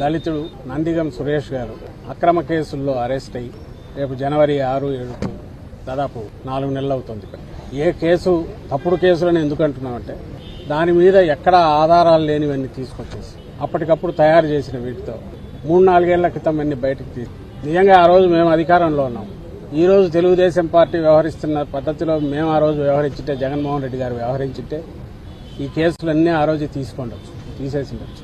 దళితుడు నందిగం సురేష్ గారు అక్రమ కేసుల్లో అరెస్ట్ అయ్యి రేపు జనవరి ఆరు ఏడుకు దాదాపు నాలుగు నెలలు అవుతుంది. ఏ కేసు తప్పుడు కేసులని ఎందుకు అంటున్నామంటే దాని మీద ఎక్కడ ఆధారాలు లేనివన్నీ తీసుకొచ్చేసి అప్పటికప్పుడు తయారు చేసిన వీటితో మూడు నాలుగేళ్ళ క్రితం అన్ని బయటకు తీసి నిజంగా ఆ రోజు మేము అధికారంలో ఉన్నాం. ఈ రోజు తెలుగుదేశం పార్టీ వ్యవహరిస్తున్న పద్ధతిలో మేము ఆ రోజు వ్యవహరించింటే జగన్మోహన్ రెడ్డి గారు వ్యవహరించింటే ఈ కేసులన్నీ ఆ రోజు తీసుకుండొచ్చు తీసేసిండొచ్చు.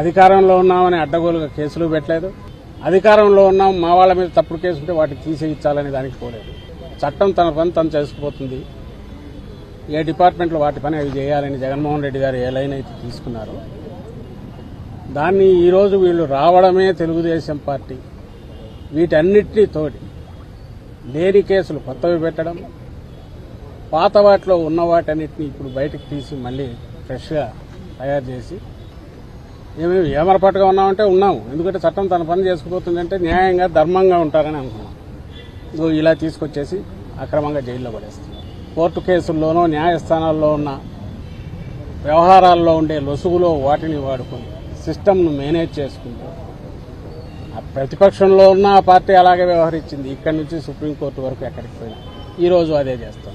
అధికారంలో ఉన్నామని అడ్డగోలుగా కేసులు పెట్టలేదు. అధికారంలో ఉన్నాం మా వాళ్ళ మీద తప్పుడు కేసు ఉంటే వాటిని తీసేయించాలని దానికి పోలేదు. చట్టం తన పని తను చేసుకుపోతుంది. ఏ డిపార్ట్మెంట్లో వాటి పని అవి చేయాలని జగన్మోహన్ రెడ్డి గారు ఏ లైన్ అయితే తీసుకున్నారో దాన్ని ఈరోజు వీళ్ళు రావడమే తెలుగుదేశం పార్టీ. వీటన్నిటినీ తోడి లేని కేసులు కొత్తవి పెట్టడం పాత వాటిలో ఉన్న వాటన్నిటిని ఇప్పుడు బయటకు తీసి మళ్ళీ ఫ్రెష్గా తయారు చేసి ఏమేమి ఏమరపాటుగా ఉన్నామంటే ఉన్నాము. ఎందుకంటే చట్టం తన పని చేసుకుపోతుందంటే న్యాయంగా ధర్మంగా ఉంటారని అనుకున్నాం. నువ్వు ఇలా తీసుకొచ్చేసి అక్రమంగా జైల్లో పడేస్తున్నావు కోర్టు కేసుల్లోనో న్యాయస్థానాల్లో ఉన్న వ్యవహారాల్లో ఉండే లొసుగులో వాటిని వాడుకొని సిస్టమ్ను మేనేజ్ చేసుకుంటూ ఆ ప్రతిపక్షంలో ఉన్న ఆ పార్టీ అలాగే వ్యవహరించింది. ఇక్కడి నుంచి సుప్రీంకోర్టు వరకు ఎక్కడికి పోయినా. ఈరోజు అదే చేస్తాం.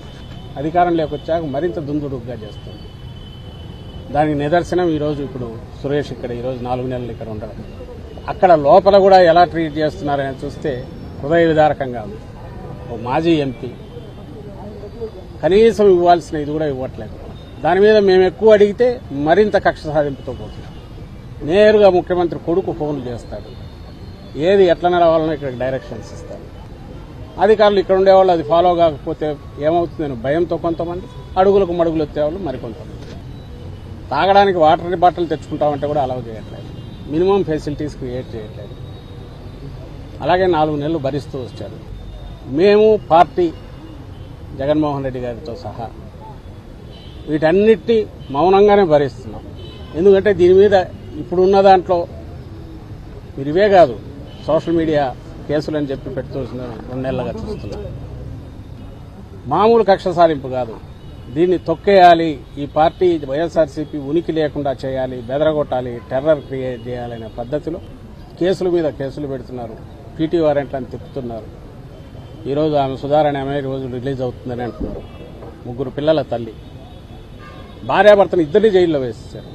అధికారం లేకొచ్చాక మరింత దుందుడుగ్గా చేస్తుంది దానికి నిదర్శనం ఈరోజు ఇప్పుడు సురేష్ ఇక్కడ ఈరోజు నాలుగు నెలలు ఇక్కడ ఉండడం అక్కడ లోపల కూడా ఎలా ట్రీట్ చేస్తున్నారని చూస్తే హృదయ విదారకంగా ఉంది. ఓ మాజీ ఎంపీ. కనీసం ఇవ్వాల్సిన ఇది కూడా ఇవ్వట్లేదు. దాని మీద మేము ఎక్కువ అడిగితే మరింత కక్ష సాధింపుతో పోతున్నాం. నేరుగా ముఖ్యమంత్రి కొడుకు ఫోన్లు చేస్తాడు. ఏది ఎట్లా నడవాలనో ఇక్కడ డైరెక్షన్స్ ఇస్తారు అధికారులు ఇక్కడ ఉండేవాళ్ళు అది ఫాలో కాకపోతే ఏమవుతుందని భయంతో కొంతమంది అడుగులకు మడుగులు ఎత్తేవాళ్ళు మరికొంతమంది. తాగడానికి వాటర్ బాటిల్ తెచ్చుకుంటామంటే కూడా అలౌ చేయట్లేదు. మినిమం ఫెసిలిటీస్ క్రియేట్ చేయట్లేదు. అలాగే నాలుగు నెలలు భరిస్తూ వచ్చారు. మేము పార్టీ జగన్మోహన్ రెడ్డి గారితో సహా వీటన్నిటి మౌనంగానే భరిస్తున్నాం. ఎందుకంటే దీని మీద ఇప్పుడున్న దాంట్లో మీరు ఇవే కాదు సోషల్ మీడియా కేసులు అని చెప్పి పెడుతూ రెండు నెలలుగా చూస్తున్నాం మామూలు కక్ష సారింపు కాదు. దీన్ని తొక్కేయాలి. ఈ పార్టీ వైఎస్ఆర్సీపీ ఉనికి లేకుండా చేయాలి బెదరగొట్టాలి టెర్రర్ క్రియేట్ చేయాలనే పద్ధతిలో కేసుల మీద కేసులు పెడుతున్నారు. పీటీ వారెంట్లను తిప్పుతున్నారు. ఈరోజు ఆమె సుధారణ ఆమె రోజు రిలీజ్ అవుతుందని అంటున్నారు. ముగ్గురు పిల్లల తల్లి. భార్యాభర్తను ఇద్దరిని జైల్లో వేసేశారు.